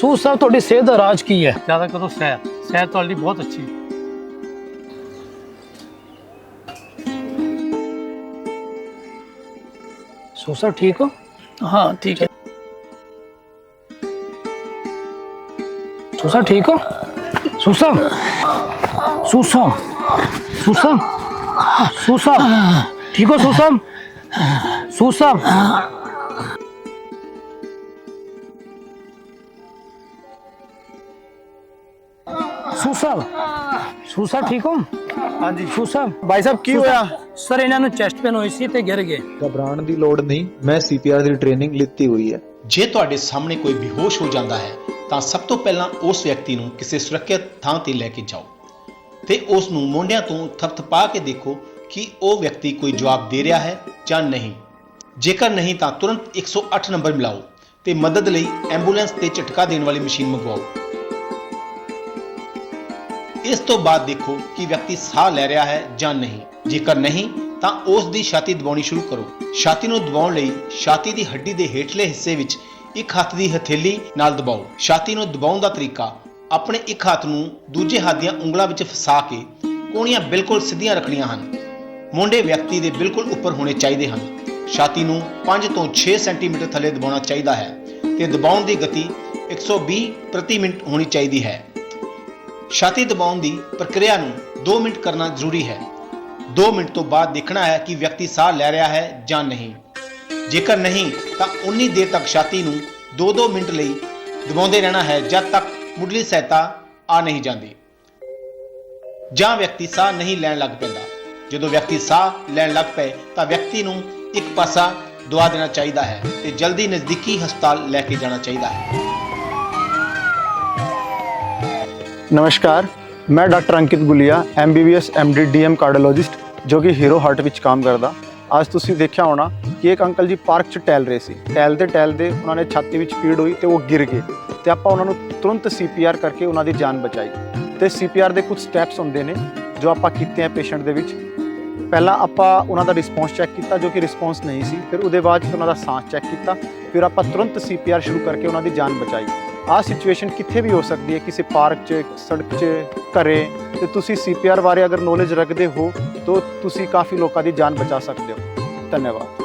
ਸੂਦ ਸਾਹਿਬ ਤੁਹਾਡੀ ਸਿਹਤ ਦਾ ਰਾਜ ਕੀ ਹੈ? ਜ਼ਿਆਦਾ ਕਰੋ ਸੈਰ। ਸੈਰ ਤੁਹਾਡੇ ਲਈ ਬਹੁਤ ਅੱਛੀ ਹੈ। ਸੂਦ ਸਾਹਿਬ ਠੀਕ ਹੋ? ਹਾਂ ਠੀਕ ਹੈ। ਸੂਦ ਸਾਹਿਬ ਠੀਕ ਹੋ? ਸੂਦ ਸਾਹਿਬ ਸੂਦ ਸਾਹਿਬ ਸੂਦ ਸਾਹਿਬ ਸੂਦ ਸਾਹਿਬ ਠੀਕ ਹੋ ਸੂਦ ਸਾਹਿਬ? ਸੂਦ ਸਾਹਿਬ ਸੂਦ ਸਾਹਿਬ ਠੀਕ ਹੋ? ਹਾਂਜੀ। ਸਾਹਿਬ ਭਾਈ ਸਾਹਿਬ ਕੀ ਹੋਇਆ? ਸਰ ਇਹਨਾਂ ਨੂੰ ਚੈਸਟ ਪੇਨ ਹੋਈ ਸੀ ਤੇ ਗਿਰ ਗਏ। ਘਬਰਾਉਣ ਦੀ ਲੋੜ ਨਹੀਂ ਮੈਂ ਸੀਪੀਆਰ ਦੀ ਟ੍ਰੇਨਿੰਗ ਲਿੱਤੀ ਹੋਈ ਹੈ। ਜੇ ਤੁਹਾਡੇ ਸਾਹਮਣੇ ਕੋਈ ਬੇਹੋਸ਼ ਹੋ ਜਾਂਦਾ ਹੈ ਤਾਂ ਸਭ ਤੋਂ ਪਹਿਲਾਂ ਉਸ ਵਿਅਕਤੀ ਨੂੰ ਕਿਸੇ ਸੁਰੱਖਿਅਤ ਥਾਂ ਤੇ ਲੈ ਕੇ ਜਾਓ ਤੇ ਉਸ ਨੂੰ ਮੋਢਿਆਂ ਤੋਂ ਥਪਥਪਾ ਕੇ ਦੇਖੋ ਕਿ ਉਹ ਵਿਅਕਤੀ ਕੋਈ ਜਵਾਬ ਦੇ ਰਿਹਾ ਹੈ ਜਾਂ ਨਹੀਂ। ਜੇਕਰ ਨਹੀਂ ਤਾਂ ਤੁਰੰਤ 108 ਨੰਬਰ ਮਿਲਾਓ ਤੇ ਮਦਦ ਲਈ ਐਂਬੂਲੈਂਸ ਤੇ ਝਟਕਾ ਦੇਣ ਵਾਲੀ ਮਸ਼ੀਨ ਮੰਗਵਾਓ। ਇਸ ਤੋਂ ਬਾਅਦ ਦੇਖੋ ਕਿ ਵਿਅਕਤੀ ਸਾਹ ਲੈ ਰਿਹਾ ਹੈ ਜਾਂ ਨਹੀਂ। ਜੇਕਰ ਨਹੀਂ, ਤਾਂ ਉਸ ਦੀ ਛਾਤੀ ਦਬਾਉਣੀ ਸ਼ੁਰੂ ਕਰੋ। ਛਾਤੀ ਨੂੰ ਦਬਾਉਣ ਲਈ ਛਾਤੀ ਦੀ ਹੱਡੀ ਦੇ ਹੇਠਲੇ ਹਿੱਸੇ ਵਿੱਚ ਇੱਕ ਹੱਥ ਦੀ ਹਥੇਲੀ ਨਾਲ ਦਬਾਓ। ਛਾਤੀ ਨੂੰ ਦਬਾਉਣ ਦਾ ਤਰੀਕਾ ਆਪਣੇ ਇੱਕ ਹੱਥ ਨੂੰ ਦੂਜੇ ਹੱਥ ਦੀਆਂ ਉਂਗਲਾਂ ਵਿੱਚ ਫਸਾ ਕੇ ਕੋਣੀਆਂ ਬਿਲਕੁਲ ਸਿੱਧੀਆਂ ਰੱਖਣੀਆਂ ਹਨ। ਮੁੰਡੇ ਵਿਅਕਤੀ ਦੇ ਬਿਲਕੁਲ ਉੱਪਰ ਹੋਣੇ ਚਾਹੀਦੇ ਹਨ। ਛਾਤੀ ਨੂੰ 5 ਤੋਂ 6 ਸੈਂਟੀਮੀਟਰ ਥੱਲੇ ਦਬਾਉਣਾ ਚਾਹੀਦਾ ਹੈ ਤੇ ਦਬਾਉਣ ਦੀ ਗਤੀ 120 ਪ੍ਰਤੀ ਮਿੰਟ ਹੋਣੀ ਚਾਹੀਦੀ ਹੈ। ਛਾਤੀ ਦਬਾਉਣ ਦੀ ਪ੍ਰਕਿਰਿਆ ਨੂੰ 2 ਮਿੰਟ ਕਰਨਾ ਜ਼ਰੂਰੀ ਹੈ। 2 ਮਿੰਟ ਤੋਂ ਬਾਅਦ ਦੇਖਣਾ ਹੈ ਕਿ ਵਿਅਕਤੀ ਸਾਹ ਲੈ ਰਿਹਾ ਹੈ ਜਾਂ ਨਹੀਂ। ਜੇਕਰ ਨਹੀਂ, ਤਾਂ ਉਨੀ ਦੇਰ ਤੱਕ ਛਾਤੀ ਨੂੰ 2-2 ਮਿੰਟ ਲਈ ਦਬਾਉਂਦੇ ਰਹਿਣਾ ਹੈ, ਜਦ ਤੱਕ ਮੁੱਢਲੀ ਸਹਾਇਤਾ ਆ ਨਹੀਂ ਜਾਂਦੀ। ਜਾਂ ਵਿਅਕਤੀ ਸਾਹ ਨਹੀਂ ਲੈਣ ਲੱਗ ਪੈਂਦਾ। ਜਦੋਂ ਵਿਅਕਤੀ ਸਾਹ ਲੈਣ ਲੱਗ ਪਏ, ਤਾਂ ਵਿਅਕਤੀ ਨੂੰ ਇੱਕ ਪਾਸਾ ਦਵਾ ਦੇਣਾ ਚਾਹੀਦਾ ਹੈ ਤੇ ਜਲਦੀ ਨਜ਼ਦੀਕੀ ਹਸਪਤਾਲ ਲੈ ਕੇ ਜਾਣਾ ਚਾਹੀਦਾ ਹੈ। ਨਮਸਕਾਰ, ਮੈਂ doctor Ankit Gulia MBBS MD DM cardiologist ਜੋ ਕਿ ਹੀਰੋ ਹਾਰਟ ਵਿੱਚ ਕੰਮ ਕਰਦਾ। ਅੱਜ ਤੁਸੀਂ ਦੇਖਿਆ ਹੋਣਾ ਕਿ ਇੱਕ ਅੰਕਲ ਜੀ ਪਾਰਕ 'ਚ ਟਹਿਲ ਰਹੇ ਸੀ। ਟਹਿਲਦੇ ਟਹਿਲਦੇ ਉਹਨਾਂ ਨੇ ਛਾਤੀ ਵਿੱਚ ਪੀੜ ਹੋਈ ਤੇ ਉਹ ਗਿਰ ਗਏ। ਤੇ ਆਪਾਂ ਉਹਨਾਂ ਨੂੰ ਤੁਰੰਤ ਸੀਪੀਆਰ ਕਰਕੇ ਉਹਨਾਂ ਦੀ ਜਾਨ ਬਚਾਈ। ਤੇ ਸੀਪੀਆਰ ਦੇ ਕੁਝ ਸਟੈਪਸ ਹੁੰਦੇ ਨੇ ਜੋ ਆਪਾਂ ਕੀਤੇ ਆ ਪੇਸ਼ੈਂਟ ਦੇ ਵਿੱਚ। ਪਹਿਲਾਂ ਆਪਾਂ ਉਹਨਾਂ ਦਾ ਰਿਸਪੌਂਸ ਚੈੱਕ ਕੀਤਾ ਜੋ ਕਿ ਰਿਸਪੌਂਸ ਨਹੀਂ ਸੀ। ਫਿਰ ਉਹਦੇ ਬਾਅਦ 'ਚ ਉਹਨਾਂ ਦਾ ਸਾਹ ਚੈੱਕ ਕੀਤਾ। ਫਿਰ ਆਪਾਂ ਤੁਰੰਤ ਸੀਪੀਆਰ ਸ਼ੁਰੂ ਕਰਕੇ ਉਹਨਾਂ ਦੀ ਜਾਨ ਬਚਾਈ। ਆਹ ਸਿਚੁਏਸ਼ਨ ਕਿੱਥੇ ਵੀ ਹੋ ਸਕਦੀ ਹੈ? ਕਿਸੇ ਪਾਰਕ 'ਚ, ਸੜਕ 'ਚ, ਘਰੇ ਤੇ ਤੁਸੀਂ ਸੀਪੀਆਰ ਬਾਰੇ ਅਗਰ ਨੌਲੇਜ ਰੱਖਦੇ ਹੋ, ਤਾਂ ਤੁਸੀਂ ਕਾਫੀ ਲੋਕਾਂ ਦੀ ਜਾਨ ਬਚਾ ਸਕਦੇ ਹੋ। ਧੰਨਵਾਦ।